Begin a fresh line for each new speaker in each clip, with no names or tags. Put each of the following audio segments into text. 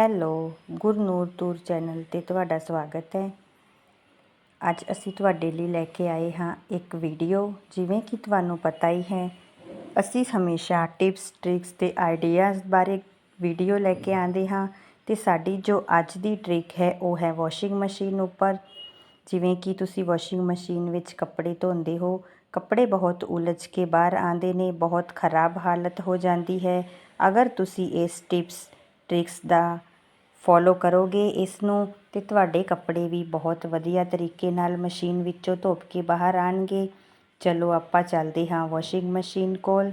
Hello, Gurnoor tour channel ਤੇ ਤੁਹਾਡਾ ਸਵਾਗਤ ਹੈ। ਅੱਜ ਅਸੀਂ ਤੁਹਾਡੇ ਲਈ ਲੈ ਕੇ ਆਏ ਹਾਂ ਇੱਕ ਵੀਡੀਓ, ਜਿਵੇਂ ਕਿ ਤੁਹਾਨੂੰ ਪਤਾ ਹੀ ਹੈ। ਅਸੀਂ ਹਮੇਸ਼ਾ ਟਿਪਸ, ਟ੍ਰਿਕਸ ਤੇ ਆਈਡੀਆਜ਼ ਬਾਰੇ ਵੀਡੀਓ ਲੈ ਕੇ ਆਉਂਦੇ ਹਾਂ ਤੇ ਸਾਡੀ ਜੋ ਅੱਜ ਦੀ ਟ੍ਰਿਕ ਹੈ, ਉਹ ਹੈ ਵਾਸ਼ਿੰਗ ਮਸ਼ੀਨ ਉੱਪਰ। ਜਿਵੇਂ ਕਿ ਤੁਸੀਂ ਵਾਸ਼ਿੰਗ ਮਸ਼ੀਨ ਵਿੱਚ ਕੱਪੜੇ ਧੋਂਦੇ ਹੋ, ਕੱਪੜੇ ਬਹੁਤ ਉਲਝ ਕੇ ਬਾਹਰ ਆਉਂਦੇ ਨੇ, ਬਹੁਤ ਖਰਾਬ ਹਾਲਤ ਹੋ ਜਾਂਦੀ ਹੈ। ਅਗਰ ਤੁਸੀਂ ਇਸ ਟਿਪਸ, ਟ੍ਰਿਕਸ ਦਾ ਫੋਲੋ ਕਰੋਗੇ ਇਸ ਨੂੰ ਤੇ ਤੁਹਾਡੇ ਕੱਪੜੇ ਵੀ ਬਹੁਤ ਵਧੀਆ ਤਰੀਕੇ ਨਾਲ ਮਸ਼ੀਨ ਵਿੱਚੋਂ ਧੁੱਪ ਕੇ ਬਾਹਰ ਆਣਗੇ। ਚਲੋ ਆਪਾਂ ਚੱਲਦੇ ਹਾਂ ਵਾਸ਼ਿੰਗ ਮਸ਼ੀਨ ਕੋਲ।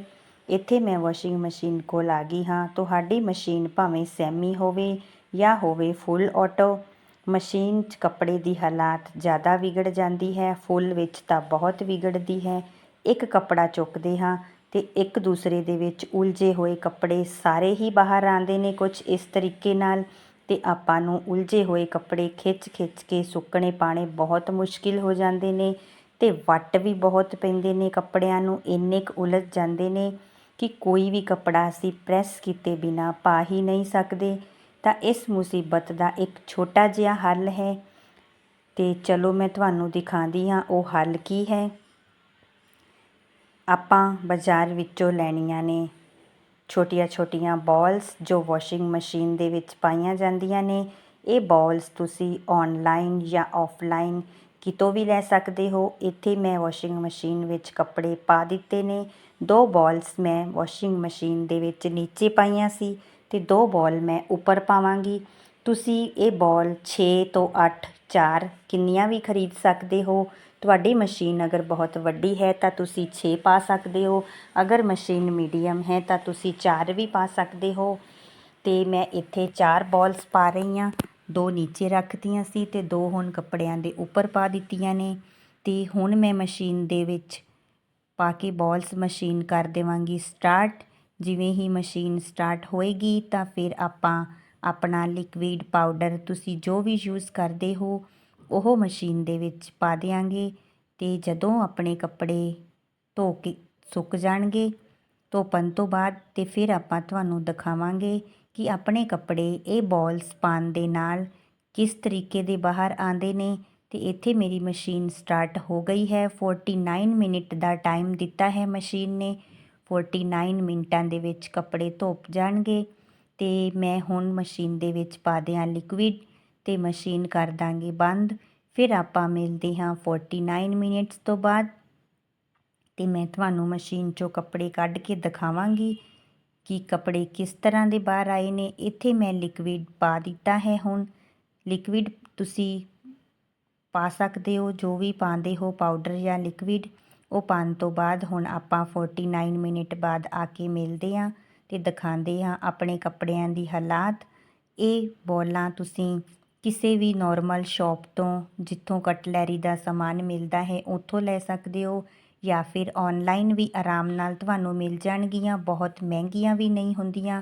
ਇੱਥੇ ਮੈਂ ਵਾਸ਼ਿੰਗ ਮਸ਼ੀਨ ਕੋਲ ਆ ਗਈ ਹਾਂ। ਤੁਹਾਡੀ ਮਸ਼ੀਨ ਭਾਵੇਂ ਸੈਮੀ ਹੋਵੇ ਜਾਂ ਹੋਵੇ ਫੁੱਲ ਆਟੋ ਮਸ਼ੀਨ 'ਚ ਕੱਪੜੇ ਦੀ ਹਾਲਾਤ ਜ਼ਿਆਦਾ ਵਿਗੜ ਜਾਂਦੀ ਹੈ। ਫੁੱਲ ਵਿੱਚ ਤਾਂ ਬਹੁਤ ਵਿਗੜਦੀ ਹੈ। ਇੱਕ ਕੱਪੜਾ ਚੁੱਕਦੇ ਹਾਂ ਤੇ ਇੱਕ ਦੂਸਰੇ ਦੇ ਵਿੱਚ ਉਲਝੇ ਹੋਏ ਕੱਪੜੇ ਸਾਰੇ ਹੀ ਬਾਹਰ ਆਉਂਦੇ ਨੇ ਕੁਝ ਇਸ ਤਰੀਕੇ ਨਾਲ। ਅਤੇ ਆਪਾਂ ਨੂੰ ਉਲਝੇ ਹੋਏ ਕੱਪੜੇ ਖਿੱਚ ਖਿੱਚ ਕੇ ਸੁੱਕਣੇ ਪਾਉਣੇ ਬਹੁਤ ਮੁਸ਼ਕਿਲ ਹੋ ਜਾਂਦੇ ਨੇ ਅਤੇ ਵੱਟ ਵੀ ਬਹੁਤ ਪੈਂਦੇ ਨੇ ਕੱਪੜਿਆਂ ਨੂੰ, ਇੰਨੇ ਕੁ ਉਲਝ ਜਾਂਦੇ ਨੇ ਕਿ ਕੋਈ ਵੀ ਕੱਪੜਾ ਅਸੀਂ ਪ੍ਰੈਸ ਕੀਤੇ ਬਿਨਾਂ ਪਾ ਹੀ ਨਹੀਂ ਸਕਦੇ। ਤਾਂ ਇਸ ਮੁਸੀਬਤ ਦਾ ਇੱਕ ਛੋਟਾ ਜਿਹਾ ਹੱਲ ਹੈ। ਅਤੇ ਚਲੋ ਮੈਂ ਤੁਹਾਨੂੰ ਦਿਖਾਉਂਦੀ ਹਾਂ ਉਹ ਹੱਲ ਕੀ ਹੈ। ਆਪਾਂ ਬਾਜ਼ਾਰ ਵਿੱਚੋਂ ਲੈਣੀਆਂ ਨੇ ਛੋਟੀਆਂ ਛੋਟੀਆਂ ਬਾਲਸ ਜੋ ਵਾਸ਼ਿੰਗ ਮਸ਼ੀਨ ਦੇ ਵਿੱਚ ਪਾਈਆਂ ਜਾਂਦੀਆਂ ਨੇ, ਇਹ ਬਾਲਸ ਤੁਸੀਂ ਆਨਲਾਈਨ ਜਾਂ ਆਫਲਾਈਨ ਕਿਤੋਂ ਵੀ ਲੈ ਸਕਦੇ ਹੋ। ਇੱਥੇ ਮੈਂ ਵਾਸ਼ਿੰਗ ਮਸ਼ੀਨ ਵਿੱਚ ਕੱਪੜੇ ਪਾ ਦਿੱਤੇ ਨੇ। ਦੋ ਬਾਲਸ ਮੈਂ ਵਾਸ਼ਿੰਗ ਮਸ਼ੀਨ ਦੇ ਵਿੱਚ ਨੀਚੇ ਪਾਈਆਂ ਸੀ ਤੇ ਦੋ ਬਾਲ ਮੈਂ ਉੱਪਰ ਪਾਵਾਂਗੀ। ਤੁਸੀਂ ਇਹ ਬੋਲ ਛੇ ਤੋਂ 8 4 ਕਿੰਨੀਆਂ ਵੀ ਖਰੀਦ ਸਕਦੇ ਹੋ? ਤੁਹਾਡੀ ਮਸ਼ੀਨ ਅਗਰ ਬਹੁਤ ਵੱਡੀ ਹੈ ਤਾਂ ਤੁਸੀਂ ਛੇ ਪਾ ਸਕਦੇ ਹੋ। ਅਗਰ ਮਸ਼ੀਨ ਮੀਡੀਅਮ ਹੈ ਤਾਂ ਤੁਸੀਂ ਚਾਰ ਵੀ ਪਾ ਸਕਦੇ ਹੋ। ਅਤੇ ਮੈਂ ਇੱਥੇ ਚਾਰ ਬੋਲਸ ਪਾ ਰਹੀ ਹਾਂ। ਦੋ ਨੀਚੇ ਰੱਖਤੀਆਂ ਸੀ ਅਤੇ ਦੋ ਹੁਣ ਕੱਪੜਿਆਂ ਦੇ ਉੱਪਰ ਪਾ ਦਿੱਤੀਆਂ ਨੇ। ਅਤੇ ਹੁਣ ਮੈਂ ਮਸ਼ੀਨ ਦੇ ਵਿੱਚ ਪਾ ਕੇ ਬੋਲਸ ਮਸ਼ੀਨ ਕਰ ਦੇਵਾਂਗੀ ਸਟਾਰਟ। ਜਿਵੇਂ ਹੀ ਮਸ਼ੀਨ ਸਟਾਰਟ ਹੋਏਗੀ ਤਾਂ ਫਿਰ ਆਪਾਂ ਆਪਣਾ ਲਿਕਵਿਡ ਪਾਊਡਰ ਤੁਸੀਂ ਜੋ ਵੀ ਯੂਜ਼ ਕਰਦੇ ਹੋ, ਉਹ ਮਸ਼ੀਨ ਦੇ ਵਿੱਚ ਪਾ ਦਿਆਂਗੇ ਤੇ ਜਦੋਂ ਆਪਣੇ ਕੱਪੜੇ ਧੋ ਕੇ ਸੁੱਕ ਜਾਣਗੇ, ਧੋਪਣ ਤੋਂ ਬਾਅਦ ਤੇ ਫਿਰ ਆਪਾਂ ਤੁਹਾਨੂੰ ਦਿਖਾਵਾਂਗੇ ਕਿ ਆਪਣੇ ਕੱਪੜੇ ਇਹ ਬਾਲਸ ਪਾਣ ਦੇ ਨਾਲ ਕਿਸ ਤਰੀਕੇ ਦੇ ਬਾਹਰ ਆਂਦੇ ਨੇ ਤੇ ਇੱਥੇ ਮੇਰੀ ਮਸ਼ੀਨ ਸਟਾਰਟ ਹੋ ਗਈ ਹੈ। 49 ਮਿੰਟ ਦਾ ਟਾਈਮ ਦਿੱਤਾ ਹੈ ਮਸ਼ੀਨ ਨੇ। 49 ਮਿੰਟਾਂ ਦੇ ਵਿੱਚ ਕੱਪੜੇ ਧੋਪ ਜਾਣਗੇ। ਤੇ ਮੈਂ ਹੁਣ ਮਸ਼ੀਨ ਦੇ ਵਿੱਚ ਪਾ ਦਿਆਂ ਲਿਕਵਿਡ ਤੇ ਮਸ਼ੀਨ ਕਰ ਦਾਂਗੇ ਬੰਦ। ਫਿਰ ਆਪਾਂ ਮਿਲਦੇ ਹਾਂ 49 ਮਿੰਟਸ ਤੋਂ ਬਾਅਦ। ਤੇ ਮੈਂ ਤੁਹਾਨੂੰ ਮਸ਼ੀਨ 'ਚੋਂ ਕੱਪੜੇ ਕੱਢ ਕੇ ਦਿਖਾਵਾਂਗੀ ਕਿ ਕੱਪੜੇ ਕਿਸ ਤਰ੍ਹਾਂ ਦੇ ਬਾਹਰ ਆਏ ਨੇ। ਇੱਥੇ ਮੈਂ ਲਿਕੁਇਡ ਪਾ ਦਿੱਤਾ ਹੈ ਹੁਣ। ਲਿਕੁਇਡ ਤੁਸੀਂ ਪਾ ਸਕਦੇ ਹੋ, ਜੋ ਵੀ ਪਾਉਂਦੇ ਹੋ ਪਾਊਡਰ ਜਾਂ ਲਿਕੁਇਡ ਉਹ ਪਾਉਣ ਤੋਂ ਬਾਅਦ ਹੁਣ ਆਪਾਂ 49 ਮਿੰਟ ਬਾਅਦ ਆ ਕੇ ਮਿਲਦੇ ਹਾਂ। ਤੇ ਦਿਖਾਉਂਦੇ ਹਾਂ ਆਪਣੇ ਕੱਪੜਿਆਂ ਦੀ ਹਾਲਾਤ। ਇਹ ਬੋਲਾਂ ਤੁਸੀਂ ਕਿਸੇ ਵੀ ਨਾਰਮਲ ਸ਼ਾਪ ਤੋਂ ਜਿੱਥੋਂ ਕਟਲਰੀ ਦਾ ਸਮਾਨ ਮਿਲਦਾ ਹੈ, ਉੱਥੋਂ ਲੈ ਸਕਦੇ ਹੋ ਜਾਂ ਫਿਰ ਆਨਲਾਈਨ ਵੀ ਆਰਾਮ ਨਾਲ ਤੁਹਾਨੂੰ ਮਿਲ ਜਾਣਗੀਆਂ। ਬਹੁਤ ਮਹਿੰਗੀਆਂ ਵੀ ਨਹੀਂ ਹੁੰਦੀਆਂ।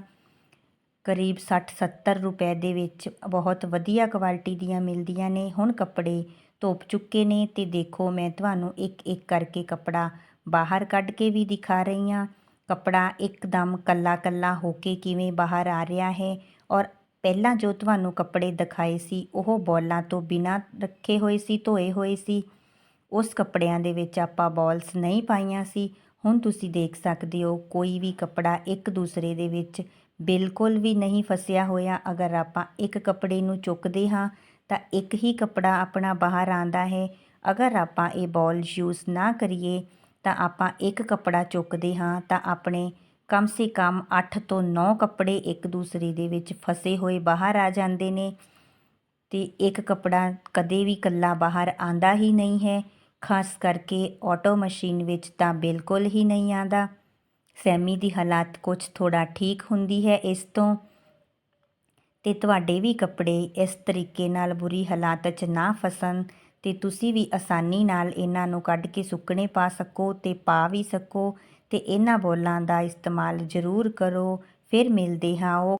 ਕਰੀਬ 60-70 ਰੁਪਏ ਦੇ ਵਿੱਚ ਬਹੁਤ ਵਧੀਆ ਕੁਆਲਿਟੀ ਦੀਆਂ ਮਿਲਦੀਆਂ ਨੇ। ਹੁਣ ਕੱਪੜੇ ਧੋਪ ਚੁੱਕੇ ਨੇ ਤੇ ਦੇਖੋ ਮੈਂ ਤੁਹਾਨੂੰ ਇੱਕ ਇੱਕ ਕਰਕੇ ਕੱਪੜਾ ਬਾਹਰ ਕੱਢ ਕੇ ਵੀ ਦਿਖਾ ਰਹੀ ਹਾਂ। ਕੱਪੜਾ ਇੱਕਦਮ ਕੱਲਾ ਕੱਲਾ ਹੋ ਕੇ ਕਿਵੇਂ ਬਾਹਰ ਆ ਰਿਹਾ ਹੈ ਔਰ ਪਹਿਲਾਂ ਜੋ ਤੁਹਾਨੂੰ ਕੱਪੜੇ ਦਿਖਾਏ ਸੀ, ਉਹ ਬੋਲਾਂ ਤੋਂ ਬਿਨਾਂ ਰੱਖੇ ਹੋਏ ਸੀ, ਧੋਏ ਹੋਏ ਸੀ। ਉਸ ਕੱਪੜਿਆਂ ਦੇ ਵਿੱਚ ਆਪਾਂ ਬੋਲਸ ਨਹੀਂ ਪਾਈਆਂ ਸੀ। ਹੁਣ ਤੁਸੀਂ ਦੇਖ ਸਕਦੇ ਹੋ, ਕੋਈ ਵੀ ਕੱਪੜਾ ਇੱਕ ਦੂਸਰੇ ਦੇ ਵਿੱਚ ਬਿਲਕੁਲ ਵੀ ਨਹੀਂ ਫਸਿਆ ਹੋਇਆ। ਅਗਰ ਆਪਾਂ ਇੱਕ ਕੱਪੜੇ ਨੂੰ ਚੁੱਕਦੇ ਹਾਂ, ਤਾਂ ਇੱਕ ਹੀ ਕੱਪੜਾ ਆਪਣਾ ਬਾਹਰ ਆਂਦਾ ਹੈ। ਅਗਰ ਆਪਾਂ ਇਹ ਬੋਲ ਯੂਜ਼ ਨਾ ਕਰੀਏ ਤਾਂ ਆਪਾਂ ਇੱਕ ਕੱਪੜਾ ਚੁੱਕਦੇ ਹਾਂ ਤਾਂ ਆਪਣੇ ਕਮ ਸੇ ਕਮ 8 ਤੋਂ 9 ਕੱਪੜੇ ਇੱਕ ਦੂਸਰੇ ਦੇ ਵਿੱਚ ਫਸੇ ਹੋਏ ਬਾਹਰ ਆ ਜਾਂਦੇ ਨੇ ਤੇ ਇੱਕ ਕੱਪੜਾ ਕਦੇ ਵੀ ਕੱਲਾ ਬਾਹਰ ਆਂਦਾ ਹੀ ਨਹੀਂ ਹੈ, ਖਾਸ ਕਰਕੇ ਆਟੋ ਮਸ਼ੀਨ ਵਿੱਚ ਤਾਂ ਬਿਲਕੁਲ ਹੀ ਨਹੀਂ ਆਂਦਾ। ਸੈਮੀ ਦੀ ਹਾਲਾਤ ਕੁਝ ਥੋੜਾ ਠੀਕ ਹੁੰਦੀ ਹੈ ਇਸ ਤੋਂ। ਤੇ ਤੁਹਾਡੇ ਵੀ ਕੱਪੜੇ ਇਸ ਤਰੀਕੇ ਨਾਲ ਬੁਰੀ ਹਾਲਾਤ 'ਚ ਨਾ ਫਸਣ ਤੇ ਤੁਸੀਂ ਵੀ ਆਸਾਨੀ ਨਾਲ ਇਹਨਾਂ ਨੂੰ ਕੱਢ ਕੇ ਸੁੱਕਣੇ ਪਾ ਸਕੋ ਤੇ ਪਾ ਵੀ ਸਕੋ ਤੇ ਇਹਨਾਂ ਬੋਲਾਂ ਦਾ ਇਸਤੇਮਾਲ ਜ਼ਰੂਰ ਕਰੋ। ਫਿਰ ਮਿਲਦੇ ਹਾਂ ਉਹ